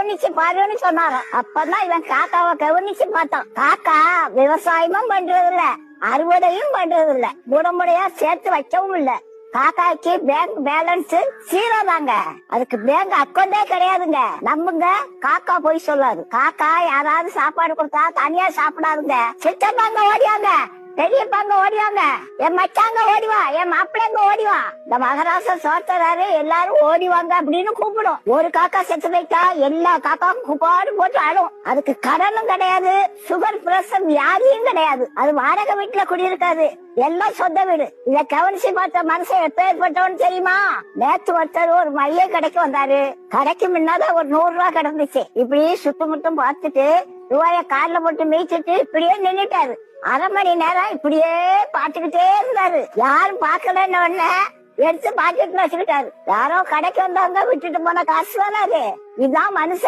கவனிச்சு பாருன்னு சொன்னாராம் அப்பதான் இவன் காக்காவை கவனிச்சு பார்த்தான். காக்கா விவசாயமும் பண்றது இல்ல அறுவடையும் பண்றது இல்ல முடமுடையா சேர்த்து வைக்கவும் இல்ல. காக்காய்க்கு பேங்க் பேலன்ஸ் ஜீரோ தாங்க. அதுக்கு பேங்க் அக்கௌண்டே கிடையாதுங்க. நம்புங்க காக்கா போய் சொல்லாது. காக்கா யாராவது சாப்பாடு கொடுத்தா தனியா சாப்பிடாதுங்க. சித்தப்பாங்க ஓடியாங்க பெரியப்பாங்க ஓடிவாங்க. என் மச்சாங்க ஓடிவா என் மாப்பிள்ளைங்க ஓடிவா. இந்த மகராச சோத்தராரு எல்லாரும் ஓடிவாங்க அப்படின்னு கூப்பிடும். ஒரு காக்கா செத்து போயிட்டா எல்லா காக்காவும் குப்பாடு போட்டு ஆடும். அதுக்கு கடனும் கிடையாது சுகர் பிரஷர் வியாதியும் கிடையாது. அது வாடகை வீட்டுல குடியிருக்காது. எல்லாம் சொந்த வீடு. இத கவனிச்சு பார்த்த மனுஷன் எப்பேற்பட்டவன் தெரியுமா? நேத்து ஒருத்தர் ஒரு மைய கடைக்கு வந்தாரு. கடைக்கு முன்னாதான் ஒரு நூறு ரூபாய் கிடந்துச்சு. இப்படி சுத்தமுத்தம் பார்த்துட்டு ரூபாய கால்ல போட்டு மேய்ச்சிட்டு இப்படியே நின்னுட்டாரு. அரை மணி நேரம் இப்படியே பாத்துக்கிட்டே இருந்தாரு. யாரும் பாக்கலன்னு உடனே எடுத்து பாக்கெட்ல வச்சுக்கிட்டாரு. யாரோ கடைக்கு வந்தவங்க விட்டுட்டு போன காசு தானே அது. இதுதான் மனுஷன்.